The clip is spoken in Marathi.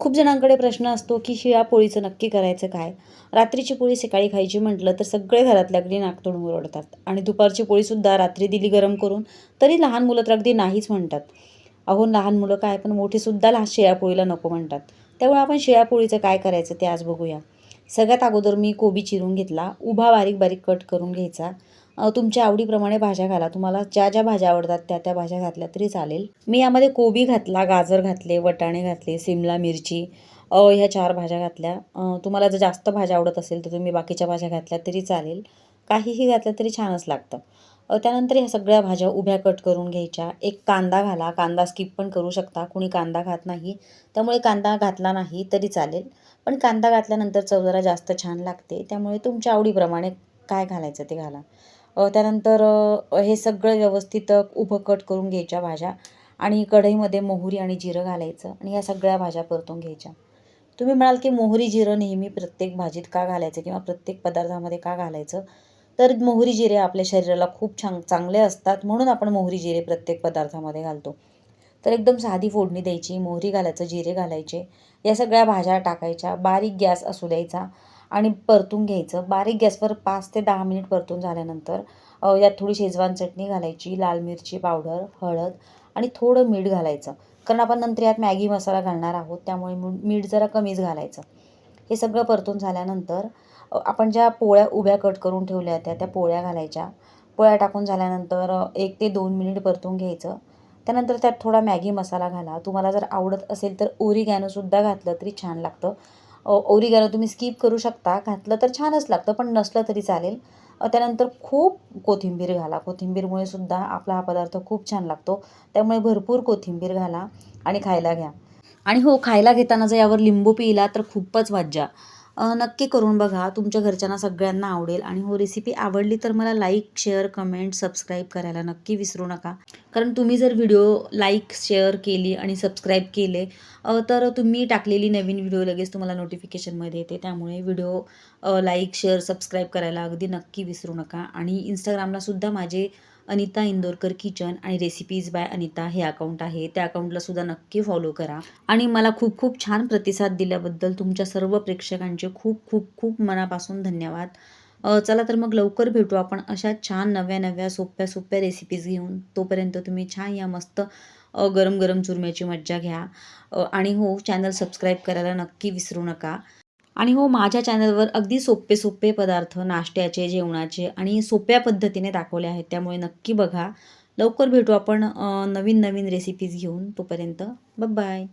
खूप जणांकडे प्रश्न असतो की शिळ्या पोळीचं नक्की करायचं काय? रात्रीची पोळी सकाळी खायची म्हटलं तर सगळे घरातल्या अगदी नाक ओरडतात आणि दुपारची पोळीसुद्धा रात्री दिली गरम करून तरी लहान मुलं तर अगदी नाहीच म्हणतात. अहो लहान मुलं काय पण मोठीसुद्धा लहान शेळ्यापोळीला नको म्हणतात. त्यामुळे आपण शेळ्यापोळीचं काय करायचं ते आज बघूया. सगळ्यात अगोदर मी कोबी चिरून घेतला. उभा बारीक बारीक कट करून घ्यायचा. तुमच्या आवडीप्रमाणे भाज्या घाला. तुम्हाला ज्या ज्या भाज्या आवडतात त्या त्या भाज्या घातल्या तरी चालेल. मी यामध्ये कोबी घातला गाजर घातले वटाणे घातले सिमला मिरची ह्या चार भाज्या घातल्या. तुम्हाला जर जास्त भाज्या आवडत असेल तर तुम्ही बाकीच्या भाज्या घातल्या तरी चालेल. काहीही घातलं तरी छानच लागतं. त्यानंतर ह्या सगळ्या भाज्या उभ्या कट करून घ्यायच्या. एक कांदा घाला. कांदा स्किप पण करू शकता. कुणी कांदा खात नाही. त्यामुळे कांदा घातला नाही तरी चालेल. पण कांदा घातल्यानंतर चव जरा जास्त छान लागते. त्यामुळे तुमच्या आवडीप्रमाणे काय घालायचं ते घाला. त्यानंतर हे सगळं व्यवस्थित उभं कट करून घ्यायच्या भाज्या आणि कढईमध्ये मोहरी आणि जिरं घालायचं आणि या सगळ्या भाज्या परतून घ्यायच्या. तुम्ही म्हणाल की मोहरी जिरं नेहमी प्रत्येक भाजीत का घालायचं किंवा प्रत्येक पदार्थामध्ये का घालायचं? तर मोहरी जिरे आपल्या शरीराला खूप छान चांगले असतात म्हणून आपण मोहरी जिरे प्रत्येक पदार्थामध्ये घालतो. तर एकदम साधी फोडणी द्यायची मोहरी घालायचं जिरे घालायचे. या सगळ्या भाज्या टाकायच्या बारीक गॅस असू द्यायचा आणि परतून घ्यायचं. बारीक गॅसवर पाच ते दहा मिनिट परतून झाल्यानंतर यात थोडी शेजवान चटणी घालायची लाल मिरची पावडर हळद आणि थोडं मीठ घालायचं. कारण आपण नंतर यात मॅगी मसाला घालणार आहोत त्यामुळे मीठ जरा कमीच घालायचं. हे सगळं परतून झाल्यानंतर आपण ज्या पोळ्या उभ्या कट करून ठेवल्या होत्या त्या पोळ्या घालायच्या. पोळ्या टाकून झाल्यानंतर एक ते दोन मिनिट परतून घ्यायचं. त्यानंतर त्यात थोडा मॅगी मसाला घाला. तुम्हाला जर आवडत असेल तर ओरिगॅनोसुद्धा घातलं तरी छान लागतं. ओरिगॅनो तुम्ही स्किप करू शकता. घातलं तर छानच लागतं पण नसलं तरी चालेल. त्यानंतर खूप कोथिंबीर घाला. कोथिंबीरमुळे सुद्धा आपला हा पदार्थ खूप छान लागतो. त्यामुळे भरपूर कोथिंबीर घाला आणि खायला घ्या. आणि हो खायला घेताना जर यावर लिंबू पिला तर खूपच मज्जा नक्की करून बघा. तुमच्या घरच्यांना सगळ्यांना आवडेल. आणि हो रेसिपी आवडली तर मला लाईक शेअर कमेंट सबस्क्राईब करायला नक्की विसरू नका. कारण तुम्ही जर व्हिडिओ लाईक शेअर केली आणि सबस्क्राईब केले तर तुम्ही टाकलेली नवीन व्हिडिओ लगेच तुम्हाला नोटिफिकेशनमध्ये येते. त्यामुळे व्हिडिओ लाईक शेअर सबस्क्राईब करायला अगदी नक्की विसरू नका. आणि इंस्टाग्रामलासुद्धा माझे अनिता इंदोरकर किचन आणि रेसिपीज बाय अनिता हे अकाउंट आहे. त्या अकाउंटला सुद्धा नक्की फॉलो करा. आणि मला खूप खूप छान प्रतिसाद दिल्याबद्दल तुमच्या सर्व प्रेक्षकांचे खूप खूप खूप मनापासून धन्यवाद. चला तर मग लवकर भेटू आपण अशा छान नव्या नव्या सोप्या सोप्या रेसिपीज घेऊन. तोपर्यंत तुम्ही छान या मस्त गरम गरम चुरम्याची मज्जा घ्या. आणि हो चॅनल सबस्क्राईब करायला नक्की विसरू नका. आणि हो माझ्या चॅनलवर अगदी सोपे सोपे पदार्थ नाश्त्याचे जेवणाचे आणि सोप्या पद्धतीने दाखवले आहेत. त्यामुळे नक्की बघा. लवकर भेटू आपण नवीन नवीन रेसिपीज घेऊन तोपर्यंत. बाय